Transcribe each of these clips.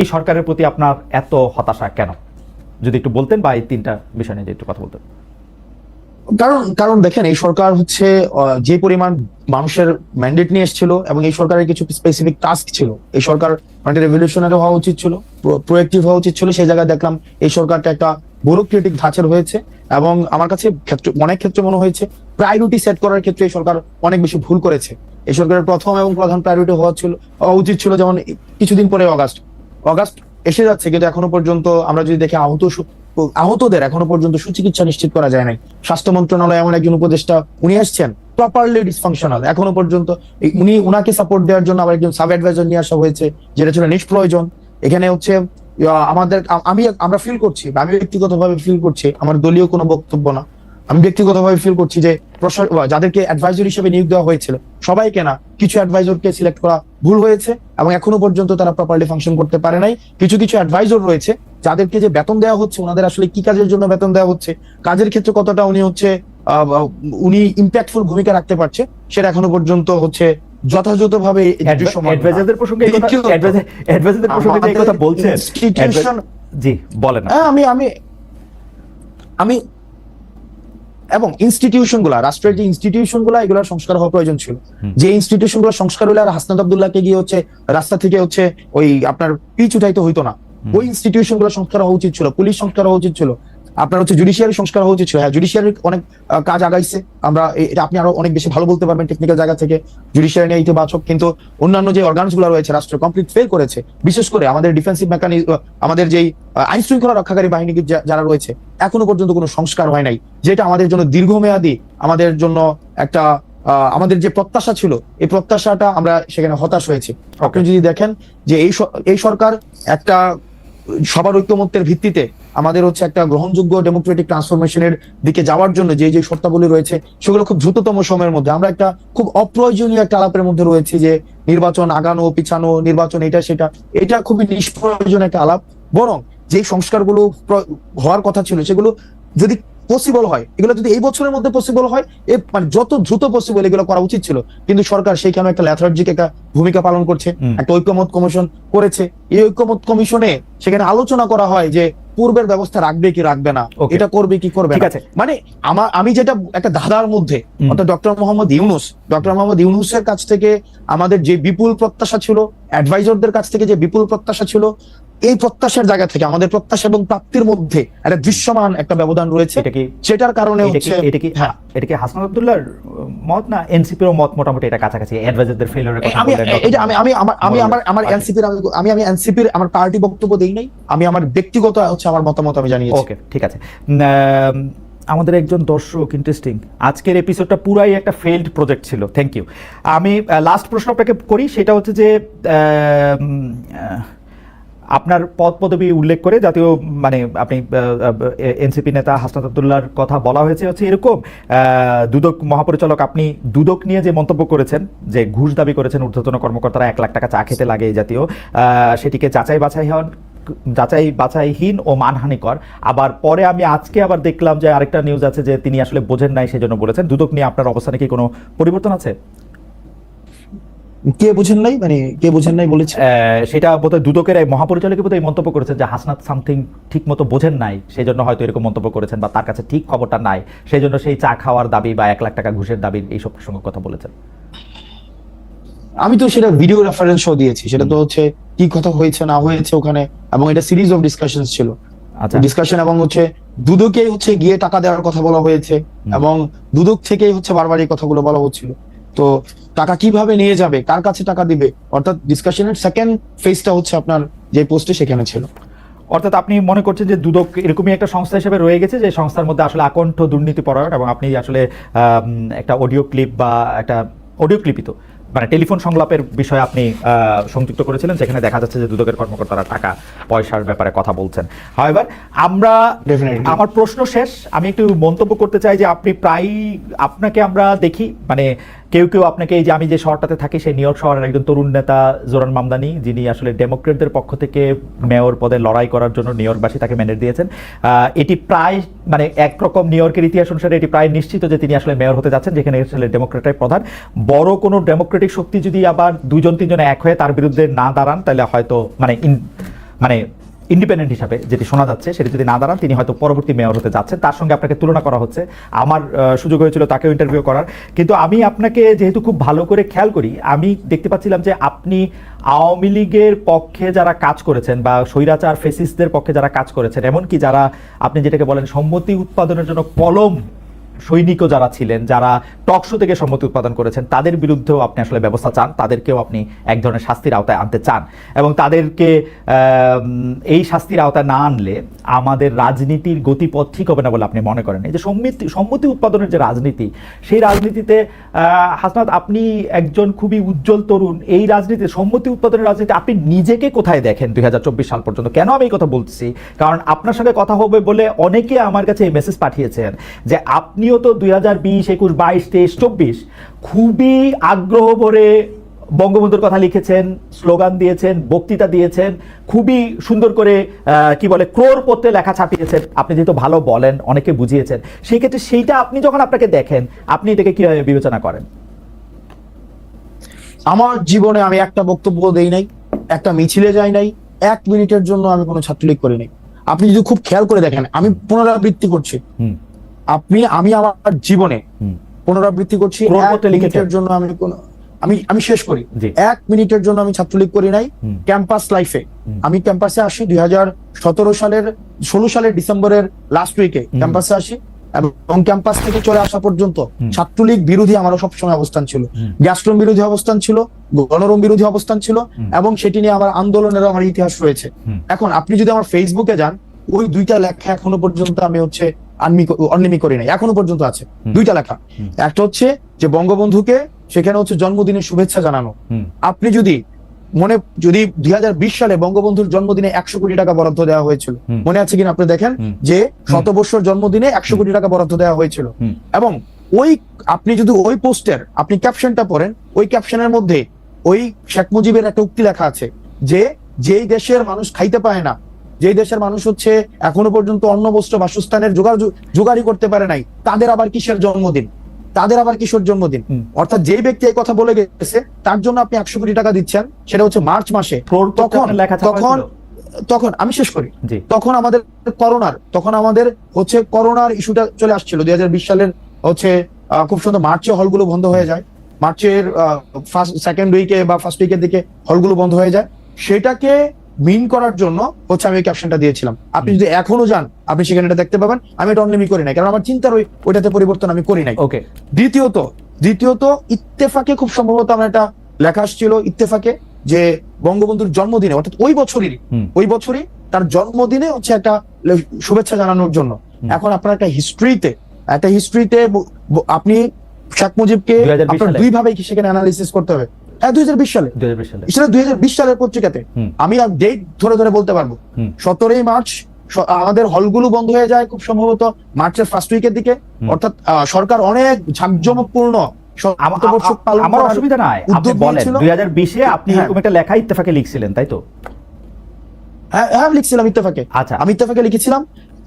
এই সরকারের প্রতি আপনার এত হতাশা কেন? যদি একটু বলতেন বা এই তিনটা বিষয় নিয়ে একটু কথা বলতেন। কারণ কারণ দেখেন, এই সরকার হচ্ছে যে পরিমাণ মানুষের ম্যান্ডেট নিয়ে এসেছিল এবং এই সরকারের কিছু স্পেসিফিক টাস্ক ছিল, এই সরকার মানে রেভলিউশনারি হওয়া উচিত ছিল প্রোয়েক্টিভ হওয়া উচিত ছিল, সেই জায়গায় দেখলাম এই সরকারটা একটা ব্যুরোক্রেটিক ধাঁচের হয়েছে এবং আমার কাছে ক্ষেত্র, অনেক ক্ষেত্রে মনে হয়েছে প্রায়োরিটি সেট করার ক্ষেত্রে এই সরকার অনেক বেশি ভুল করেছে। এই সরকারের প্রথম এবং প্রধান প্রায়োরিটি হওয়া ছিল, হওয়া উচিত ছিল যেমন কিছুদিন পরে অগাস্ট অগাস্ট এসে যাচ্ছে, কিন্তু এখনও পর্যন্ত আমরা যদি দেখি আহত আহতদের এখনও পর্যন্ত সুচিকিৎসা নিশ্চিত করা যায় নাই। স্বাস্থ্য মন্ত্রণালয় এমন একজন উপদেষ্টা, উনি আসছেন প্রপারলি ডিসফাংশনাল এখনও পর্যন্ত উনি উনাকে সাপোর্ট দেওয়ার জন্য আবার একজন সাব অ্যাডভাইজার নিয়ে আসা হয়েছে, যেটা ছিল নিষ্প্রয়োজন। এখানে হচ্ছে আমাদের আমি, আমরা ফিল করছি আমি ব্যক্তিগতভাবে ফিল করছি, আমার দলীয় কোনো বক্তব্য না। আমি ব্যক্তিগতভাবে ফিল করছি যে যাদেরকে অ্যাডভাইজর হিসেবে নিয়োগ দেওয়া হয়েছিল সবাইকে না কিছু অ্যাডভাইজরকে সিলেক্ট করা ভুল হয়েছে এবং এখনও পর্যন্ত তারা প্রপারলি ফাংশন করতে পারে নাই। কিছু কিছু অ্যাডভাইজর রয়েছে যাদেরকে যে বেতন দেওয়া হচ্ছে ওনাদের আসলে কি কাজের জন্য বেতন দেওয়া হচ্ছে কাজের ক্ষেত্রে কতটা উনি হচ্ছে উনি ইম্প্যাক্টফুল ভূমিকা রাখতে পারছে সেটা এখনও পর্যন্ত হচ্ছে যথাযথভাবে অ্যাডভাইজারদের প্রসঙ্গে প্রসঙ্গে যে কথা বলছেন জি বলেন। হ্যাঁ আমি আমি আমি এবং ইনস্টিটিউশনগুলা রাষ্ট্রের যে ইনস্টিটিউশনগুলা এগুলোর সংস্কার হওয়া প্রয়োজন ছিল। যে ইনস্টিটিউশনগুলো সংস্কার হলে আর হাসনাত আব্দুল্লাহকে গিয়ে হচ্ছে রাস্তা থেকে হচ্ছে ওই আপনার পিচ উঠাইতে হইতো না। ওই ইনস্টিটিউশনগুলো সংস্কার হওয়া উচিত ছিল পুলিশ সংস্কার হওয়া উচিত ছিল। আপনার হচ্ছে জুডিশিয়ারি সংস্কার হওয়া উচিত ছিল। হ্যাঁ জুডিশিয়ারির অনেক কাজ আগাইছে। আমরা এটা আপনি আরও অনেক বেশি ভালো বলতে পারবেন টেকনিক্যাল জায়গা থেকে। জুডিশিয়ারি নিয়ে ইতিবাচক কিন্তু অন্যান্য যে অর্গানসগুলো রয়েছে রাষ্ট্র কমপ্লিট ফেল করেছে। বিশেষ করে আমাদের ডিফেন্সিভ মেকানিজম আমাদের যেই আইন শৃঙ্খলা রক্ষাকারী বাহিনী যারা রয়েছে এখনও পর্যন্ত কোনো সংস্কার হয় নাই যেটা আমাদের জন্য দীর্ঘমেয়াদী আমাদের জন্য একটা আহ, আমাদের যে প্রত্যাশা ছিল এই প্রত্যাশাটা আমরা সেখানে হতাশ হয়েছি। আপনি যদি দেখেন যে এই এই সরকার একটা সবার ঐক্যমত্যের ভিত্তিতে আমাদের হচ্ছে একটা গ্রহণযোগ্য ডেমোক্রেটিক ট্রান্সফরমেশনের দিকে যাওয়ার জন্য যে যে শর্তাবলী রয়েছে, সেগুলো খুব দ্রুততম সময়ের মধ্যে। আমরা একটা খুব অপ্রয়োজনীয় একটা আলাপের মধ্যে রয়েছে যে নির্বাচন আগানো, পিছানো, নির্বাচন এটা, সেটা। এটা খুবই নিষ্প্রয়োজন একটা আলাপ। বরং যে সংস্কারগুলো হওয়ার কথা ছিল, সেগুলো যদি পসিবল হয়। এগুলো যদি এই বছরের মধ্যে পসিবল হয় এ মানে যত দ্রুত পসিবল এগুলো করা উচিত ছিল। কিন্তু সরকার সেইখানে একটা ল্যাথার্জিক একটা ভূমিকা পালন করছে একটা ঐক্যমত কমিশন করেছে। এই ঐক্যমত কমিশনে সেখানে আলোচনা করা হয় যে পূর্বের ব্যবস্থা রাখবে কি রাখবে না. এটা করবে কি করবে ঠিক আছে। মানে আমার আমি যেটা একটা ধাঁধার মধ্যে অর্থাৎ ডক্টর মোহাম্মদ ইউনুস ডক্টর মোহাম্মদ ইউনুসের কাছ থেকে আমাদের যে বিপুল প্রত্যাশা ছিল অ্যাডভাইজরদের কাছ থেকে যে বিপুল প্রত্যাশা ছিল এই প্রত্যাশার জায়গা থেকে আমাদের প্রত্যাশা এবং প্রাপ্তির মধ্যে একটা দৃশ্যমান একটা ব্যবধান রয়েছে। এটা কি সেটার কারণে এটা কি হচ্ছে এটা কি হ্যাঁ। এটা কি হাসান আব্দুল্লাহর মত না এনসিপির মত মোটামুটি এটা কাছাকাছি? অ্যাডভাইজারদের ফেলিওরের কথা আমি এটা আমি আমি আমার আমি আমার আমার। এনসিপির আমি আমি এনসিপির আমার পার্টি বক্তব্য দেই নাই। আমি আমার ব্যক্তিগত হচ্ছে আমার মতামত আমি জানিয়েছি। ওকে ঠিক আছে। আমাদের একজন দর্শক ইন্টারেস্টিং আজকের এপিসোডটা পুরাই একটা ফেইল্ড প্রজেক্ট ছিল। থ্যাংক ইউ আমি লাস্ট প্রশ্ন আপনাকে করি সেটা হচ্ছে যে আহ, আপনার পদ পদবি উল্লেখ করে জাতীয় মানে আপনি এনসিপি নেতা হাসনাত আবদুল্লাহর কথা বলা হয়েছে, হচ্ছে এরকম দুদক মহাপরিচালক আপনি দুদক নিয়ে যে মন্তব্য করেছেন, যে ঘুষ দাবি করেছেন ঊর্ধ্বতন কর্মকর্তারা এক লাখ টাকা চা খেতে লাগে এই জাতীয় সেটিকে যাচাই বাছাই হন, যাচাই বাছাইহীন ও মানহানিকর। আবার পরে আমি আজকে আবার দেখলাম যে আরেকটা নিউজ আছে যে তিনি আসলে বোঝেন নাই, সেজন্য বলেছেন, দুদক নিয়ে আপনার অবস্থানে কি কোনো পরিবর্তন আছে? কে বুঝেন নাই? মানে কে বুঝেন নাই বলেছে? সেটা বোধহয় দুদকের এই বোধহয় মন্তব্য করেছেন যে হাসনাত সামথিং ঠিক মতো বোঝেন নাই সেই জন্য হয়তো এরকম মন্তব্য করেছেন বা তার কাছে ঠিক খবরটা নাই সেই জন্য সেই চা খাওয়ার দাবি বা এক লাখ টাকা ঘুষের দাবি এইসব প্রসঙ্গে কথা বলেছেন। আমি তো সেটা ভিডিও রেফারেন্স শো দিয়েছি সেটা তো হচ্ছে কি কথা হয়েছে না হয়েছে ওখানে এবং এটা সিরিজ অফ ডিসকাশন ছিল। আচ্ছা। ডিসকাশন এবং হচ্ছে দুদকে হচ্ছে গিয়ে টাকা দেওয়ার কথা বলা হয়েছে এবং দুদক থেকেই হচ্ছে বারবার এই কথাগুলো বলা হচ্ছিল। তো টাকা কীভাবে নিয়ে যাবে? কার কাছে টাকা দিবে? অর্থাৎ ডিসকাশনের সেকেন্ড ফেজটা হচ্ছে আপনার যে পোস্টে সেখানে ছিল। অর্থাৎ আপনি মনে করছেন যে দুদক এরকমই একটা সংস্থা হিসেবে রয়ে গেছে, যে সংস্থার মধ্যে আসলে আকণ্ঠ দুর্নীতি পরায়ণ এবং আপনি আসলে একটা অডিও ক্লিপ বা একটা অডিও ক্লিপই তো। মানে টেলিফোন সংলাপের বিষয়ে আপনি আহ, সংযুক্ত করেছিলেন যেখানে দেখা যাচ্ছে যে দুদকের কর্মকর্তারা টাকা পয়সার ব্যাপারে কথা বলছেন। হাওয়েভার আমরা আমার প্রশ্ন শেষ। আমি একটু মন্তব্য করতে চাই যে আপনি প্রায়ই আপনাকে আমরা দেখি মানে কেউ কেউ আপনাকে এই যে আমি যে শহরটাতে থাকি সেই নিউ ইয়র্ক শহরের একজন তরুণ নেতা জোরান মামদানি যিনি আসলে ডেমোক্রেটদের পক্ষ থেকে মেয়র পদে লড়াই করার জন্য নিউ ইয়র্কবাসী তাকে ম্যান্ডেট দিয়েছেন। আহ, এটি প্রায় মানে একরকম নিউ ইয়র্কের ইতিহাস অনুসারে এটি প্রায় নিশ্চিত যে তিনি আসলে মেয়র হতে যাচ্ছেন যেখানে আসলে ডেমোক্রেটাই প্রধান। বড় কোনো ডেমোক্রেটিক শক্তি যদি আবার দুজন তিনজনে এক হয়ে তার বিরুদ্ধে না দাঁড়ান, তাহলে হয়তো মানে মানে ইন্ডিপেন্ডেন্ট হিসাবে যেটি শোনা যাচ্ছে, সেটি যদি না দাঁড়ান, তিনি হয়তো পরবর্তী মেয়র হতে যাচ্ছেন। তার সঙ্গে আপনাকে তুলনা করা হচ্ছে। আমার সুযোগ হয়েছিল তাকেও ইন্টারভিউ করার। কিন্তু আমি আপনাকে যেহেতু খুব ভালো করে খেয়াল করি, আমি দেখতে পাচ্ছিলাম যে আপনি আওয়ামী লীগের পক্ষে যারা কাজ করেছেন বা স্বৈরাচার ফেসিসদের পক্ষে যারা কাজ করেছেন, এমনকি যারা আপনি যেটাকে বলেন সম্মতি উৎপাদনের জন্য কলম সৈনিকও যারা ছিলেন, যারা টকশো থেকে সম্মতি উৎপাদন করেছেন, তাদের বিরুদ্ধেও আপনি আসলে ব্যবস্থা চান, তাদেরকেও আপনি এক ধরনের শাস্তির আওতায় আনতে চান। এবং তাদেরকে এই শাস্তির আওতায় না আনলে আমাদের রাজনীতির গতিপথ ঠিক হবে না বলে আপনি মনে করেন। এই যে সম্মতি সম্মতি উৎপাদনের যে রাজনীতি, সেই রাজনীতিতে হাসনাত আপনি একজন খুবই উজ্জ্বল তরুণ, এই রাজনীতি, সম্মতি উৎপাদনের রাজনীতি আপনি নিজেকে কোথায় দেখেন দুই হাজার চব্বিশ সাল পর্যন্ত? কেন আমি এই কথা বলছি? কারণ আপনার সঙ্গে কথা হবে বলে অনেকে আমার কাছে এই মেসেজ পাঠিয়েছেন যে আপনিও তো দুই হাজার বিশ একুশ বাইশ তেইশ চব্বিশ। খুবই আগ্রহ ভরে বঙ্গবন্ধুর কথা লিখেছেন স্লোগান দিয়েছেন বক্তৃতা দিয়েছেন খুবই সুন্দর করে কি বলে ক্রোর পত্রে লেখা ছাপিয়েছেন। আপনি যেহেতু ভালো বলেন অনেকে বুঝিয়েছেন। সেই ক্ষেত্রে সেইটা আপনি যখন আপনাকে দেখেন আপনি এটাকে কীভাবে বিবেচনা করেন? আমার জীবনে আমি একটা বক্তব্য দেই নাই একটা মিছিলে যাই নাই এক মিনিটের জন্য আমি কোনো ছাত্রলীগ করি নাই। আপনি যদি খুব খেয়াল করে দেখেন আমি পুনরাবৃত্তি করছি। আপনি আমি আমার জীবনে পুনরাবৃত্তি করছি। মিনিটের জন্য আমি কোন আমি আমি শেষ করি। এক মিনিটের জন্য আমি ছাত্রলীগ করি নাই ক্যাম্পাস লাইফে। আমি ক্যাম্পাসে আসি দুই হাজার সতেরো সালের ষোলো সালের ডিসেম্বরের লাস্ট উইকে ক্যাম্পাসে আসি এবং ক্যাম্পাস থেকে চলে আসা পর্যন্ত ছাত্রলীগ বিরোধী আমারও সবসময় অবস্থান ছিল। গ্যাস্ট্রোম বিরোধী অবস্থান ছিল গণরম বিরোধী অবস্থান ছিল এবং সেটি নিয়ে আমার আন্দোলনের আমার ইতিহাস রয়েছে। এখন আপনি যদি আমার ফেসবুকে যান ওই দুইটা লেখা এখনও পর্যন্ত আমি হচ্ছে অনলিমি করি নাই। এখনও পর্যন্ত আছে। দুইটা লেখা। একটা হচ্ছে যে বঙ্গবন্ধুকে সেখানে হচ্ছে জন্মদিনের শুভেচ্ছা জানানো। আপনি যদি মনে যদি দুই সালে বঙ্গবন্ধুর জন্মদিনে একশো কোটি টাকা বরাদ্দ দেওয়া হয়েছিল। মনে আছে কিনা আপনি দেখেন। যে শতবর্ষর জন্মদিনে একশো কোটি টাকা বরাদ্দ দেওয়া হয়েছিল। এবং ওই আপনি যদি ওই পোস্টের আপনি ক্যাপশনটা পড়েন ওই ক্যাপশনের মধ্যে ওই শেখ মুজিবের একটা উক্তি লেখা আছে যে যেই দেশের মানুষ খাইতে পায় না যেই দেশের মানুষ হচ্ছে এখনও পর্যন্ত অন্ন বস্ত্র বাসস্থানের জোগাড় জোগাড়ি করতে পারে নাই তাদের আবার কিসের জন্মদিন? তাদের আবার কিশোর জন্মদিন? অর্থাৎ যেই ব্যক্তি এই কথা বলে গেছে তার জন্য আপনি একশো কোটি টাকা দিচ্ছেন সেটা হচ্ছে মার্চ মাসে। তখন তখন তখন আমি শেষ করি। তখন আমাদের করোনার তখন আমাদের হচ্ছে করোনার ইস্যুটা চলে আসছিল। দুই হাজার বিশ সালের হচ্ছে খুব সুন্দর মার্চে হলগুলো বন্ধ হয়ে যায়। মার্চের ফার্স্ট সেকেন্ড উইকে বা ফার্স্ট উইকের দিকে হলগুলো বন্ধ হয়ে যায়। সেটাকে মিন করার জন্য হচ্ছে আমি ক্যাপশনটা দিয়েছিলাম। আপনি যদি এখনও যান আপনি সেখানে এটা দেখতে পাবেন। আমি এটা অনলিমি করি নাই কারণ আমার চিন্তার ওই ওইটাতে পরিবর্তন আমি করি নাই। ওকে দ্বিতীয়ত দ্বিতীয়ত ইত্তেফাকে খুব সম্ভবত আমার একটা লেখা আসছিল ইত্তেফাকে যে বঙ্গবন্ধুর জন্মদিনে অর্থাৎ ওই বছরই ওই বছরই তার জন্মদিনে হচ্ছে একটা শুভেচ্ছা জানানোর জন্য। এখন আপনার একটা হিস্ট্রিতে একটা হিস্ট্রিতে আপনি শেখ মুজিবকে আপনার। দুই ভাবে কি সেখানে অ্যানালিসিস করতে হবে? হ্যাঁ দুই হাজার বিশ সালে। সেটা দুই সালের পত্রিকাতে আমি ডেট ধরে ধরে বলতে পারব। সতেরোই মার্চ আমাদের হলগুলো বন্ধ হয়ে যায় খুব সম্ভবত মার্চের ফার্স্ট উইকের দিকে। অর্থাৎ সরকার অনেক ঝাঁকজমকপূর্ণ আমার অসুবিধা নাই। আপনি বলেন দুই হাজার বিশে আপনি হ্যাঁ। এরকম একটা লেখা ইত্তেফাকে লিখছিলেন তাই তো? হ্যাঁ হ্যাঁ লিখছিলাম ইত্তেফাকে। আচ্ছা। আমি ইত্তেফাকে লিখেছিলাম।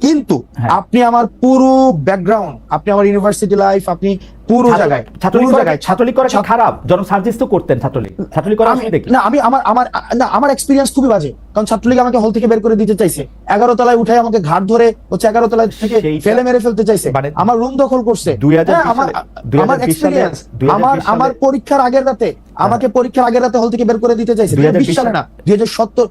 কিন্তু হ্যাঁ। আপনি আমার পুরো ব্যাকগ্রাউন্ড আপনি আমার ইউনিভার্সিটি লাইফ আপনি পুরো জায়গায় ছাত্রলীগ জায়গায় ছাত্রলীগ করা খারাপ? জন সার্জিস তো করতেন ছাত্রলীগ। ছাত্রলীগ করা আমি- কি না আমি আমার আমার না আমার এক্সপিরিয়েন্স খুবই বাজে। কারণ ছাত্রলীগ আমাকে হল থেকে বের করে দিতে চাইছে। এগারো তলায় উঠে আমাকে ঘাট ধরে হচ্ছে এগারো তলায় থেকে ফেলে মেরে ফেলতে চাইছে। মানে আমার রুম দখল করছে। 2020 হ্যাঁ, আমার সালে- 2020 আমার সালে- এক্সপিরিয়েন্স আমার আমার পরীক্ষার আগের রাতে আমাকে পরীক্ষার আগের রাতে হল থেকে বের করে দিতে চাইছে। 2020 দুই সালে। না দুই হাজার সত্তর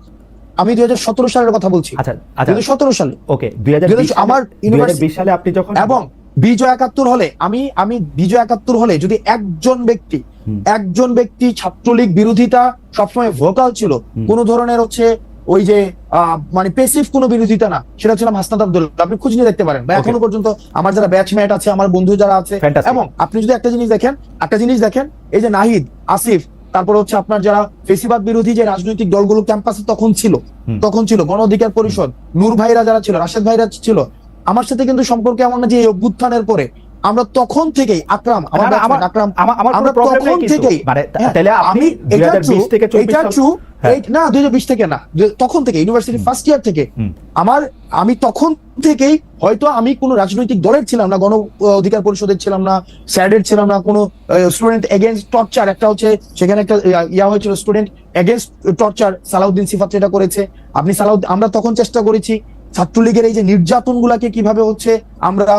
আমি দুই হাজার সতেরো সালের কথা বলছি। আচ্ছা দুই আচ্ছা সতেরো সালে। ওকে দুই হাজার আমার দুই বিশ সালে আপনি যখন এবং বিজয় একাত্তর হলে আমি আমি বিজয় একাত্তর হলে যদি একজন ব্যক্তি একজন ব্যক্তি ছাত্রলীগ বিরোধিতা সবসময় ভোকাল ছিল। কোন ধরনের হচ্ছে ওই যে আহ, মানে পেসিভ কোনো বিরোধিতা না সেটা ছিলাম হাসনাত আব্দুল্লাহ আপনি খুঁজ নিয়ে দেখতে পারেন। বা এখনও পর্যন্ত আমার যারা ব্যাচমেট আছে আমার বন্ধু যারা আছে এবং আপনি যদি একটা জিনিস দেখেন একটা জিনিস দেখেন এই যে নাহিদ আসিফ তারপর হচ্ছে আপনার যারা ফেসিবাদ বিরোধী যে রাজনৈতিক দলগুলো ক্যাম্পাসে তখন ছিল তখন ছিল গণ অধিকার পরিষদ নূর ভাইরা যারা ছিল রাশেদ ভাইরা ছিল আমার সাথে কিন্তু সম্পর্কে এমন না যে এই অভ্যুত্থানের পরে। আমরা তখন থেকেই আক্রাম আমার আকরাম আমার তখন থেকেই মানে হ্যাঁ, আমি এটা 2020 true, থেকে 24 এটা সাল- true, হ্যাঁ। না দুই থেকে না তখন থেকে ইউনিভার্সিটি ফার্স্ট ইয়ার থেকে। আমার আমি তখন থেকেই হয়তো আমি কোনো রাজনৈতিক দলের ছিলাম না গণ অধিকার পরিষদের ছিলাম না স্যাডের ছিলাম না কোনো স্টুডেন্ট এগেনস্ট টর্চার একটা হচ্ছে সেখানে একটা ইয়া- হয়েছিল student against torture Salahuddin Sifat যেটা করেছে। আপনি সালাউদ্দিন আমরা তখন চেষ্টা করেছি ছাত্রলীগের এই যে নির্যাতন গুলাকে কীভাবে হচ্ছে আমরা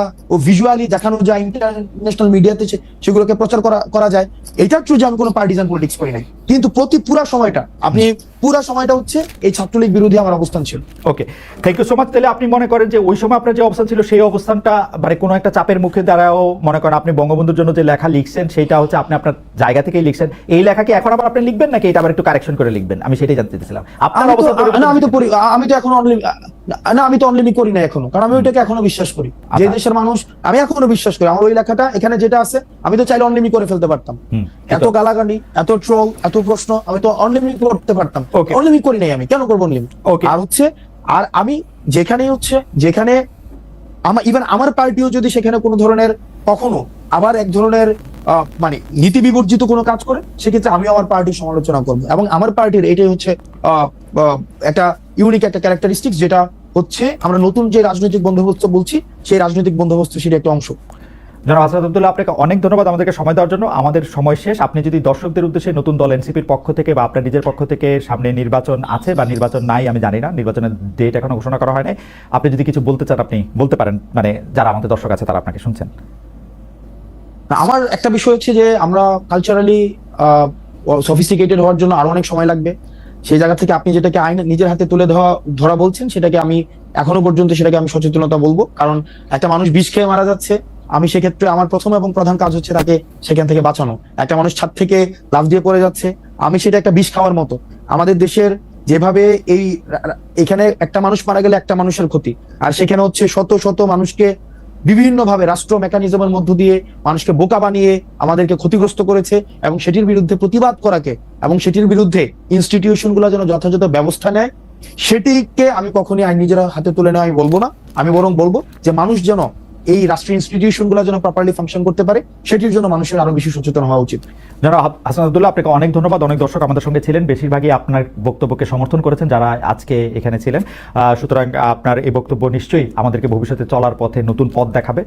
ভিজুয়ালি দেখানো যায় ইন্টারন্যাশনাল মিডিয়াতে সেগুলোকে প্রচার করা করা যায় এটা ট্রু যে আমি কোনো পার্টিজান পলিটিক্স করি নাই। কিন্তু প্রতি পুরা সময়টা আপনি পুরা সময়টা হচ্ছে এই ছাত্রলীগ বিরোধী আমার অবস্থান ছিল। Okay thank you so much তাহলে আপনি মনে করেন যে ওই সময় আপনার যে অবস্থান ছিল সেই অবস্থানটা মানে কোনো একটা চাপের মুখে দ্বারাও মনে করেন আপনি বঙ্গবন্ধুর জন্য যে লেখা লিখছেন সেটা হচ্ছে আপনি আপনার জায়গা থেকেই লিখছেন। এই লেখা কি এখন আবার আপনি লিখবেন নাকি এটা আবার একটু কারেকশন করে লিখবেন? আমি সেটাই জানতে চাইছিলাম। আপনার অবস্থান আমি তো আমি তো এখন অনলি না আমি তো অনলিমি করি না এখনও কারণ আমি ওইটাকে এখনও বিশ্বাস করি। যে আচ্ছা। দেশের মানুষ আমি এখনও বিশ্বাস করি। আমার ওই লেখাটা এখানে যেটা আছে আমি তো চাইলে অনলিমি করে ফেলতে পারতাম। এত গালাগানি এত ট্রোল এত প্রশ্ন আমি তো অনলিমি করতে পারতাম. অনলিমি করি নাই আমি। কেন করব অনলিমি Okay. আর হচ্ছে আর আমি যেখানেই হচ্ছে যেখানে আমার ইভেন আমার পার্টিও যদি সেখানে কোনো ধরনের কখনো আবার এক ধরনের মানে নীতি বিবর্জিত কোনো কাজ করে, সেক্ষেত্রে আমি আমার পার্টির সমালোচনা করব। এবং আমার পার্টির এটাই হচ্ছে একটা ইউনিক একটা ক্যারেক্টারিস্টিক যেটা হচ্ছে, আমরা নতুন যে রাজনৈতিক বন্দোবস্ত বলছি, সেই রাজনৈতিক বন্দোবস্ত সেটা একটা অংশ। জনাব হাসান আব্দুল্লাহ, আপনাকে অনেক ধন্যবাদ আমাদেরকে সময় দেওয়ার জন্য। আমাদের সময় শেষ। আপনি যদি দর্শকদের উদ্দেশ্যে নতুন দল এনসিপির পক্ষ থেকে বা আপনার নিজের পক্ষ থেকে সামনে নির্বাচন আছে বা নির্বাচন নাই, আমি জানি না। নির্বাচনের ডেট এখনও ঘোষণা করা হয় নাই আপনি যদি কিছু বলতে চান, আপনি বলতে পারেন মানে যারা আমাদের দর্শক আছে, তারা আপনাকে শুনছেন। আমার একটা বিষয় হচ্ছে যে আমরা কালচারালি সফিস্টিকেটেড হওয়ার জন্য আরও অনেক সময় লাগবে। সেই জায়গা থেকে আপনি যেটাকে আইন নিজের হাতে তুলে ধরা ধরা বলছেন, সেটাকে আমি এখনও পর্যন্ত সেটাকে আমি সচেতনতা বলব। কারণ একটা মানুষ বিষ খেয়ে মারা যাচ্ছে, আমি সেক্ষেত্রে আমার প্রথম এবং প্রধান কাজ হচ্ছে তাকে সেখান থেকে বাঁচানো। একটা মানুষ ছাদ থেকে লাফ দিয়ে পড়ে যাচ্ছে, আমি সেটা একটা বিষ খাওয়ার মতো। আমাদের দেশের যেভাবে এই, এখানে একটা মানুষ মারা গেলে একটা মানুষের ক্ষতি, আর সেখানে হচ্ছে শত শত মানুষকে বিভিন্ন ভাবে রাষ্ট্র মেকানিজমের মধ্য দিয়ে মানুষকে বোকা বানিয়ে আমাদেরকে ক্ষতিগ্রস্ত করেছে এবং সেটির বিরুদ্ধে প্রতিবাদ করাকে এবং সেটির বিরুদ্ধে ইনস্টিটিউশনগুলো যেন যথাযথ ব্যবস্থা নেয়, সেটিকে আমি কখনই আইন নিজের হাতে তুলে নেওয়া আমি বলব না। আমি বরং বলব যে মানুষ যেন এই রাষ্ট্রীয় ইনস্টিটিউশনগুলো যেন প্রপারলি ফাংশন করতে পারে, সেটির জন্য মানুষের আরও বেশি সচেতন হওয়া উচিত। হাব- হাসান আব্দুল্লাহ, আপনাকে অনেক ধন্যবাদ। অনেক দর্শক আমাদের সঙ্গে ছিলেন। বেশিরভাগই আপনার বক্তব্যকে সমর্থন করেছেন, যারা আজকে এখানে ছিলেন। সুতরাং আপনার এই বক্তব্য নিশ্চয়ই আমাদেরকে ভবিষ্যতে চলার পথে নতুন পথ দেখাবে।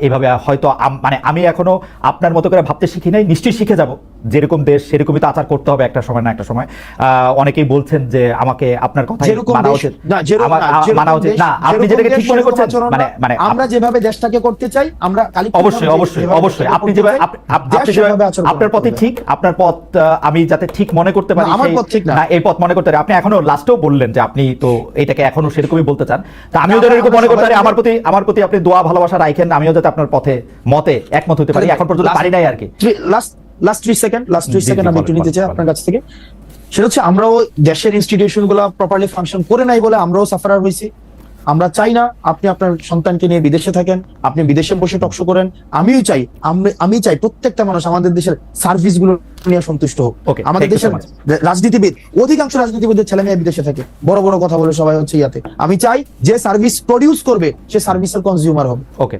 এভাবে হয়তো মানে আমি এখনও আপনার মতো করে ভাবতে শিখি নাই, নিশ্চয়ই শিখে যাব। যেরকম দেশ সেরকমই তো আচার করতে হবে একটা সময় না একটা সময়। অনেকেই বলছেন যে আমাকে আপনার কথা মানা উচিত। মানা উচিত। না আপনি যেটাকে ঠিক মনে করছেন মানে মানে আমরা যেভাবে দেশটাকে করতে চাই আমরা কালী অবশ্যই অবশ্যই অবশ্যই। আপনি যেভাবে আপ- আপ- আপনি যেভাবে আপনার পথে ঠিক আপনার পথ আমি যাতে ঠিক মনে করতে পারি আমার পথ ঠিক না। এই পথ মনে করতে পারি। আপনি এখনও লাস্টেও বললেন যে আপনি তো এটাকে এখনও সেরকমই বলতে চান। তা আমিও যদি এরকম মনে করতে পারি আমার প্রতি আমার প্রতি আপনি দোয়া ভালোবাসা রাখেন। আমিও যাতে আপনার পথে মতে একমত হতে পারি। এখন পর্যন্ত পারি নাই আর কি। Last last three second last three second আমি একটু নিতে চাই আপনার কাছ থেকে। সেটা হচ্ছে আমরাও দেশের ইনস্টিটিউশনগুলো প্রপারলি ফাংশন করে নাই বলে আমরাও সাফারার হয়েছি। আমরা চাই না আপনি আপনার সন্তানকে নিয়ে বিদেশে থাকেন আপনি বিদেশে বসে টকশো করেন। আমিও চাই আমি- চাই প্রত্যেকটা মানুষ আমাদের দেশের সার্ভিসগুলো নিয়ে সন্তুষ্ট হোক। আমাদের দেশের রাজনীতিবিদ অধিকাংশ রাজনীতিবিদের ছেলে মেয়ে বিদেশে থাকে। বড় বড় কথা বলে সবাই হচ্ছে ইয়াতে। আমি চাই যে সার্ভিস প্রডিউস করবে সে সার্ভিসের কনজিউমার হবে। ওকে